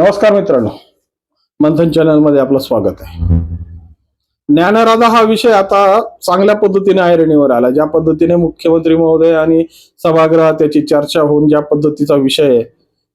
नमस्कार मित्रांनो. मंथन चॅनलमध्ये आपलं स्वागत आहे. ज्ञानराधा हा विषय आता चांगल्या पद्धतीने ऐरणीवर आला. ज्या पद्धतीने मुख्यमंत्री महोदय आणि सभागृहात त्याची चर्चा होऊन ज्या पद्धतीचा विषय आहे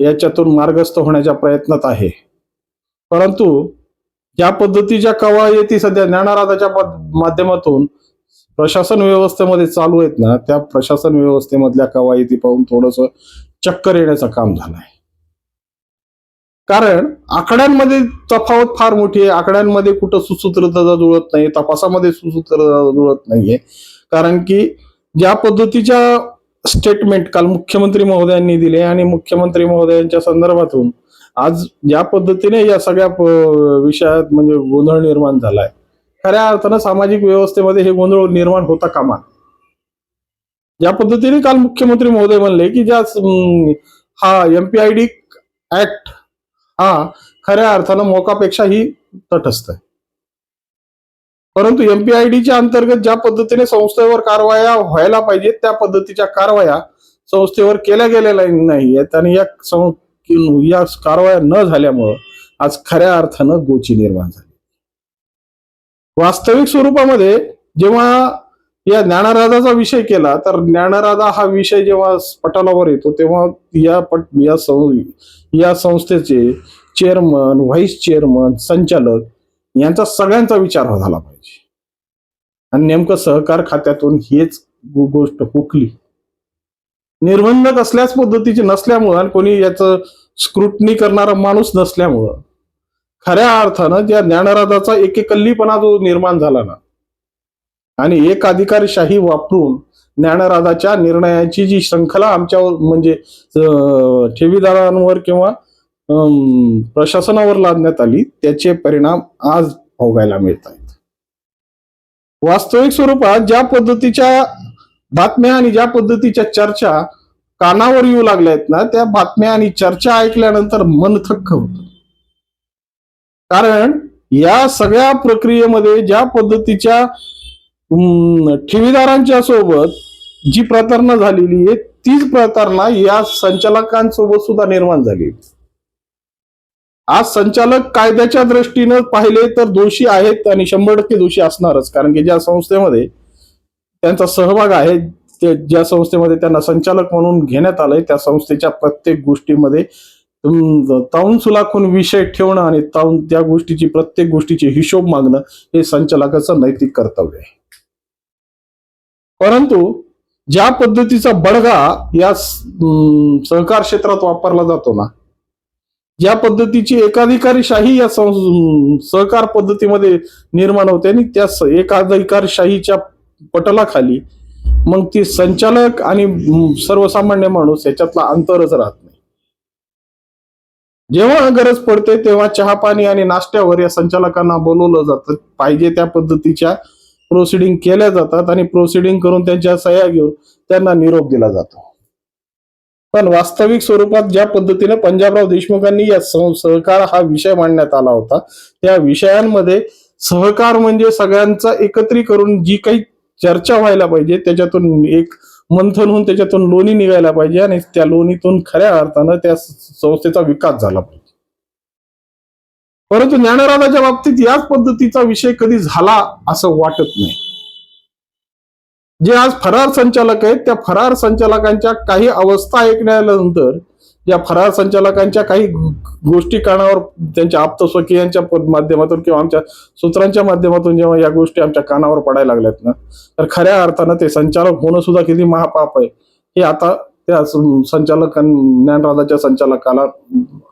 याच्यातून मार्गस्थ होण्याच्या प्रयत्नात आहे. परंतु ज्या पद्धतीच्या कवायती सध्या ज्ञानराधाच्या माध्यमातून प्रशासन व्यवस्थेमध्ये चालू आहेत ना त्या प्रशासन व्यवस्थेमधल्या कवायती पाहून थोडस चक्कर येण्याचं काम झालं आहे कारण आकड्यांमध्ये तफावत फार मोठी आहे. आकड्यांमध्ये कुठं सुसूत्रता जुळत नाही तपासामध्ये सुसूत्रता जुळत नाहीये. कारण की ज्या पद्धतीच्या स्टेटमेंट काल मुख्यमंत्री महोदयांनी दिले आणि मुख्यमंत्री महोदयांच्या संदर्भातून आज ज्या पद्धतीने या सगळ्या विषयात म्हणजे गोंधळ निर्माण झालाय खऱ्या अर्थानं सामाजिक व्यवस्थेमध्ये हे गोंधळ निर्माण होता कामा ज्या पद्धतीने काल मुख्यमंत्री महोदय म्हणले की ज्या हा एमपीआयडी ऍक्ट हा खऱ्या अर्थानं मोकापेक्षाही तटस्थ आहे. परंतु एमपीआयडीच्या अंतर्गत ज्या पद्धतीने संस्थेवर कारवाया व्हायला पाहिजेत त्या पद्धतीच्या कारवाया संस्थेवर केल्या गेलेल्या नाही आहेत आणि या सं- या कारवाया न झाल्यामुळं आज खऱ्या अर्थानं गोची निर्माण झाली. वास्तविक स्वरूपामध्ये जेव्हा या ज्ञानराधाचा विषय केला तर ज्ञानराधा हा विषय जेव्हा पटलावर येतो तेव्हा या पट या सं या संस्थेचे चेअरमन व्हाईस चेअरमन संचालक यांचा सगळ्यांचा विचार झाला पाहिजे. आणि नेमकं सहकार खात्यातून हेच गोष्ट हुकली. निर्बंध कसल्याच पद्धतीचे नसल्यामुळं आणि कोणी याचं स्क्रुटनी करणारा माणूस नसल्यामुळं खऱ्या अर्थानं ज्या ज्ञानराधाचा एकेकल्लीपणा जो निर्माण झाला ना आणि एक अधिकारशाही वापरून ज्ञानराधाच्या निर्णयाची जी शृंखला आमच्यावर म्हणजे अं, ठेवीदारांवर किंवा अं, प्रशासनावर लादण्यात आली त्याचे परिणाम आज भोगायला मिळत आहेत वास्तविक स्वरूपात ज्या पद्धतीच्या बातम्या आणि ज्या पद्धतीच्या चर्चा कानावर येऊ लागल्या आहेत ना त्या बातम्या आणि चर्चा ऐकल्यानंतर मन थक्क होत. कारण या सगळ्या प्रक्रियेमध्ये ज्या पद्धतीच्या ठेवीदारांच्या सोबत जी प्रतारणा झालेली आहे तीच प्रतारणा या संचालकांसोबत सुद्धा निर्माण झाली. आज संचालक कायद्याच्या दृष्टीनं पाहिले तर दोषी आहेत आणि शंभर टक्के दोषी असणारच कारण की ज्या संस्थेमध्ये त्यांचा सहभाग आहे ते ज्या संस्थेमध्ये त्यांना संचालक म्हणून घेण्यात आलंय त्या संस्थेच्या प्रत्येक गोष्टीमध्ये ताऊन सुलाखून विषय ठेवणं आणि ताऊन त्या गोष्टीची प्रत्येक गोष्टीची हिशोब मागणं हे संचालकाचं नैतिक कर्तव्य आहे. परंतु ज्या पद्धतीचा बडगा या सहकार क्षेत्रात वापरला जातो ना ज्या पद्धतीची एकाधिकारीशाही या सं- सहकार पद्धतीमध्ये निर्माण होते आणि त्या एकाधिकारशाहीच्या पटलाखाली मग ती संचालक आणि सर्वसामान्य माणूस याच्यातला अंतरच राहत नाही. जेव्हा गरज पडते तेव्हा चहा पाणी आणि नाश्त्यावर या संचालकांना बोलवलं जातं. पाहिजे त्या पद्धतीच्या प्रोसिडिंग केल्या जातात आणि प्रोसिडिंग करून त्यांच्या सह्या घेऊन त्यांना निरोप दिला जातो. पण वास्तविक स्वरूपात ज्या पद्धतीने पंजाबराव देशमुखांनी या सं- सहकार हा विषय मांडण्यात आला होता त्या विषयांमध्ये सहकार म्हणजे सगळ्यांचा एकत्रीकरून जी काही चर्चा व्हायला पाहिजे त्याच्यातून एक मंथन होऊन त्याच्यातून लोणी निघायला पाहिजे आणि त्या लोणीतून खऱ्या अर्थानं त्या संस्थेचा विकास झाला पाहिजे. परंतु ज्ञानराजाच्या बाबतीत याच पद्धतीचा विषय कधी झाला असं वाटत नाही. जे आज फरार संचालक आहेत त्या फरार संचालकांच्या काही अवस्था ऐकण्यानंतर या फरार संचालकांच्या काही गोष्टी कानावर त्यांच्या आप्तस्वकीयांच्या माध्यमातून किंवा आमच्या सूत्रांच्या माध्यमातून जेव्हा या गोष्टी आमच्या कानावर पडायला लागल्यात ना तर खऱ्या अर्थानं ते संचालक होणं सुद्धा किती महापाप आहे. हे आता त्या संचालक संचालकां ज्ञानराजाच्या संचालकाला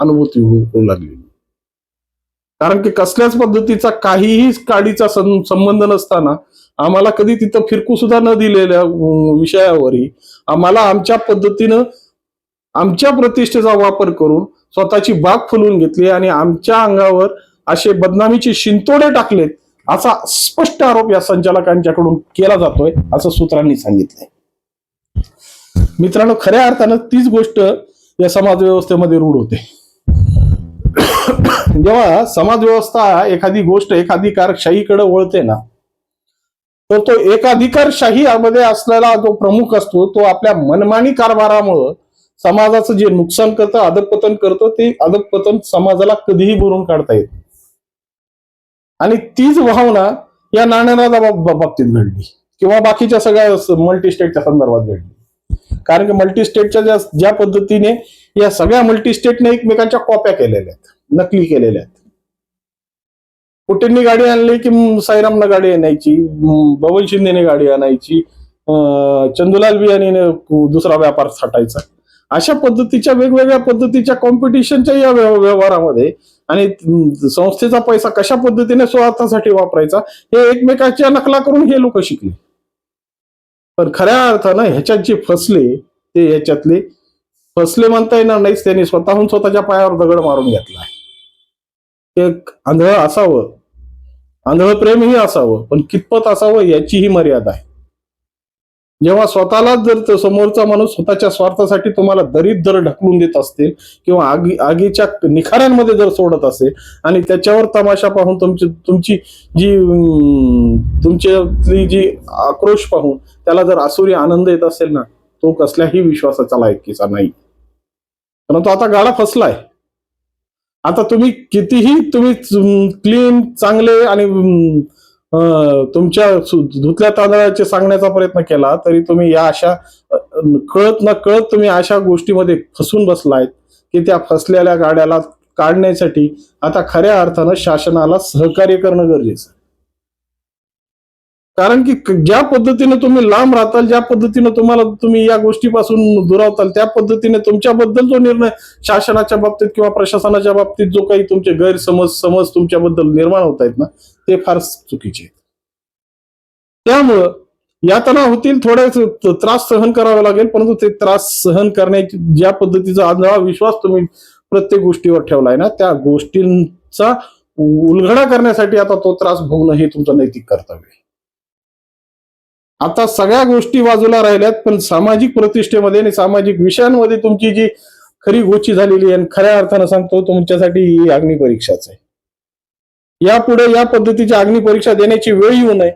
अनुभूती होऊ होऊ लागली. कारण की कसल्याच पद्धतीचा काहीही काडीचा संबंध नसताना आम्हाला कधी तिथं फिरकू सुद्धा न दिलेल्या विषयावरही आम्हाला आमच्या पद्धतीनं आमच्या प्रतिष्ठेचा वापर करून स्वतःची बाग फुलवून घेतली आणि आमच्या अंगावर असे बदनामीचे शिंतोडे टाकलेत असा स्पष्ट आरोप या संचालकांच्याकडून केला जातोय असं सूत्रांनी सांगितलंय. मित्रांनो खऱ्या अर्थानं तीच गोष्ट या समाज व्यवस्थेमध्ये रूढ होते. जेव्हा समाज व्यवस्था एखादी गोष्ट एखादीकारशाहीकडे वळते ना तर तो एकाधिकारशाही यामध्ये असलेला जो प्रमुख असतो तो आपल्या मनमानी कारभारामुळं समाजाचं जे नुकसान करतं अधपतन करतं ते अधपतन समाजाला कधीही भरून काढता येत आणि तीच भावना या नाण्यराजा बाबतीत घडली किंवा बाकीच्या सगळ्या मल्टी स्टेटच्या संदर्भात घडली. कारण की मल्टी स्टेटच्या ज्या ज्या पद्धतीने या सगळ्या मल्टी स्टेटने एकमेकांच्या कॉप्या केलेल्या आहेत. नकली केलेल्या आहेत. कुठेंनी गाडी आणली की साईरामनं गाडी आणायची बबन शिंदेने गाडी आणायची चंदुलाल बियाणीने दुसरा व्यापार थाटायचा अशा पद्धतीच्या वेगवेगळ्या पद्धतीच्या कॉम्पिटिशनच्या या व्यवहारामध्ये आणि संस्थेचा पैसा कशा पद्धतीने स्वार्थासाठी वापरायचा हे एकमेकाच्या नकला करून हे लोक शिकले. पण खऱ्या अर्थानं ह्याच्यात जे फसले ते ह्याच्यातले फसले म्हणता येणार नाहीच. त्यांनी स्वतःहून स्वतःच्या पायावर दगड मारून घेतला एक आंधळ असावं. आंधळ प्रेमही असावं पण कितपत असावं याचीही मर्यादा आहे. जेव्हा स्वतःलाच जर तो समोरचा माणूस स्वतःच्या स्वार्थासाठी तुम्हाला दरीत जर ढकलून देत असतील किंवा आगी आगीच्या निखाऱ्यांमध्ये जर सोडत असेल आणि त्याच्यावर तमाशा पाहून तुमची तुमची जी अं, तुमच्यातली जी आक्रोश पाहून त्याला जर आसुरी आनंद येत असेल ना तो कसल्याही विश्वासाचा लायकीचा नाही. परंतु आता गाडा फसलाय. आता तुम्ही कितीही तुम्ही क्लीन चांगले आणि तुमच्या धुतल्या तांदळाचे सांगण्याचा प्रयत्न केला तरी तुम्ही या अशा कळत न कळत तुम्ही अशा गोष्टीमध्ये फसून बसलायत की त्या फसलेल्या गाड्याला काढण्यासाठी आता खऱ्या अर्थानं शासनाला सहकार्य करणं गरजेचं आहे. कारण की ज्या पद्धतीने तुम्ही लांब राहताल ज्या पद्धतीने तुम्हाला तुम्ही या गोष्टीपासून दुरावताल त्या पद्धतीने तुमच्याबद्दल जो निर्णय शासनाच्या बाबतीत किंवा प्रशासनाच्या बाबतीत जो काही तुमचे गैरसमज समज तुमच्याबद्दल निर्माण होत आहेत ना ते फार चुकीचे आहेत. त्यामुळं यातना होतील थोडे त्रास सहन करावा लागेल परंतु ते त्रास सहन करण्याची ज्या पद्धतीचा आंधळा विश्वास तुम्ही प्रत्येक गोष्टीवर ठेवलाय ना त्या गोष्टींचा उलगडा करण्यासाठी आता तो त्रास भोगणं हे तुमचं नैतिक कर्तव्य आहे. आता सगळ्या गोष्टी बाजूला राहिल्यात पण सामाजिक प्रतिष्ठेमध्ये आणि सामाजिक विषयांमध्ये तुमची जी खरी गोची झालेली आहे खऱ्या अर्थानं सांगतो तुमच्यासाठी ही अग्निपरीक्षाच आहे. यापुढे या पद्धतीची अग्निपरीक्षा देण्याची वेळ येऊ नये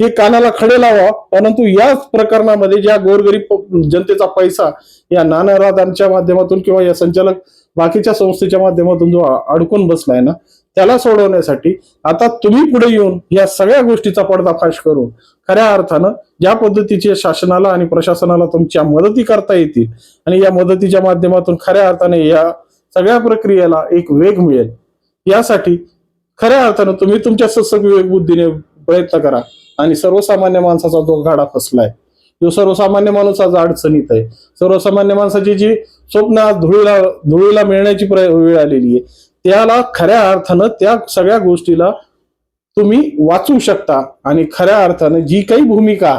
हे कानाला खडे लावा परंतु याच प्रकरणामध्ये ज्या गोरगरीब जनतेचा पैसा या नानारादांच्या माध्यमातून किंवा या संचालक बाकीच्या संस्थेच्या माध्यमातून जो अडकून बसलाय ना त्याला सोडवण्यासाठी आता तुम्ही पुढे येऊन या सगळ्या गोष्टीचा पडदाफाश करून खऱ्या अर्थानं ज्या पद्धतीचे शासनाला आणि प्रशासनाला तुमच्या मदती करता येतील आणि या मदतीच्या माध्यमातून खऱ्या अर्थाने या सगळ्या प्रक्रियेला एक वेग मिळेल. यासाठी खऱ्या अर्थानं तुम्ही तुमच्या सत्सग विवेक बुद्धीने प्रयत्न करा आणि सर्वसामान्य माणसाचा जो गाडा फसलाय जो सर्वसामान्य माणूस आज अडचणीत आहे सर्वसामान्य माणसाची जी स्वप्न आज धुळीला धुळीला मिळण्याची प्र- वेळ आलेली आहे त्याला खऱ्या अर्थानं त्या सगळ्या गोष्टीला तुम्ही वाचू शकता. आणि खऱ्या अर्थानं जी काही भूमिका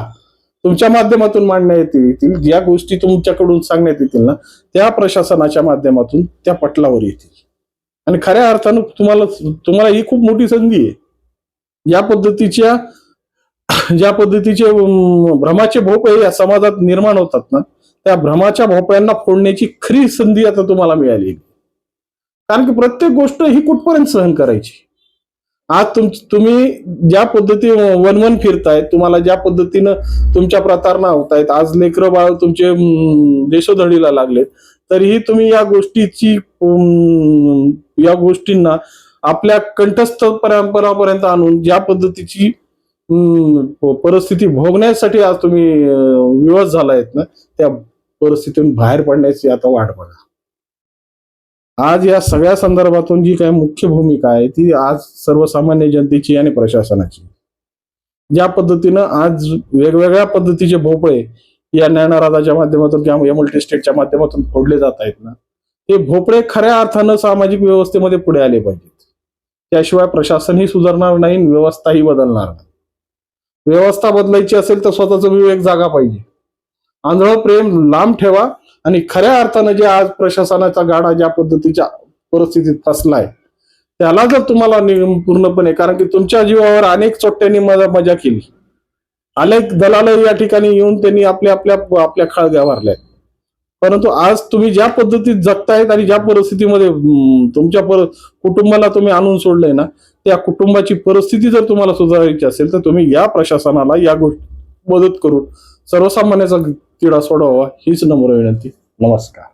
तुमच्या माध्यमातून मांडण्यात येतील ज्या गोष्टी तुमच्याकडून सांगण्यात येतील ना त्या प्रशासनाच्या माध्यमातून त्या पटलावर येतील. आणि खऱ्या अर्थानं तुम्हाला तुम्हाला ही खूप मोठी संधी आहे. या पद्धतीच्या ज्या पद्धतीचे भ्रमाचे भोपळे या समाजात निर्माण होतात ना त्या भ्रमाच्या भोपळ्यांना फोडण्याची खरी संधी आता तुम्हाला मिळाली कारण की प्रत्येक गोष्ट ही कुठपर्यंत सहन करायची? आज तुम तुम्ही ज्या पद्धती वनवन फिरतायत तुम्हाला ज्या पद्धतीनं तुमच्या प्रतारणा होत आहेत आज लेकरं बाळ तुमचे देशोधडीला लागलेत तरीही तुम्ही या गोष्टीची या गोष्टींना आपल्या कंठस्थ परंपरापर्यंत आणून ज्या पद्धतीची परिस्थिती भोगण्यासाठी आज तुम्ही अं, विवश झालायत ना त्या परिस्थितीतून बाहेर पडण्याची आता वाट बघा. आज या सगळ्या संदर्भातून जी काही मुख्य भूमिका आहे ती आज सर्वसामान्य जनतेची आणि प्रशासनाची. ज्या पद्धतीनं आज वेगवेगळ्या पद्धतीचे भोपळे या ज्ञानराजाच्या माध्यमातून किंवा एमएल स्टेटच्या माध्यमातून फोडले जात आहेत ना हे भोपळे खऱ्या अर्थानं सामाजिक व्यवस्थेमध्ये पुढे आले पाहिजेत. त्याशिवाय प्रशासनही सुधारणार नाही व्यवस्थाही बदलणार नाही. व्यवस्था बदलायची असेल तर स्वतःचा विवेक जागा पाहिजे. आंधळ प्रेम लांब ठेवा आणि खऱ्या अर्थानं जे आज प्रशासनाचा गाडा ज्या पद्धतीच्या परिस्थितीत फसलाय त्याला जर तुम्हाला पूर्णपणे कारण की तुमच्या जीवावर अनेक चोट्ट्यांनी मजा मजा केली. अनेक दलाल या ठिकाणी येऊन त्यांनी आपल्या आपल्या आपल्या खळग्या मारल्या परंतु आज तुम्ही ज्या पद्धतीत जगतायत आणि ज्या परिस्थितीमध्ये तुमच्या पर कुटुंबाला तुम्ही आणून सोडलंय ना त्या कुटुंबाची परिस्थिती जर तुम्हाला सुधारायची असेल तर तुम्ही या प्रशासनाला या गोष्टी मदत करून सर्वसामान्याचा किडा सोडवावा हीच नम्र विनंती. नमस्कार.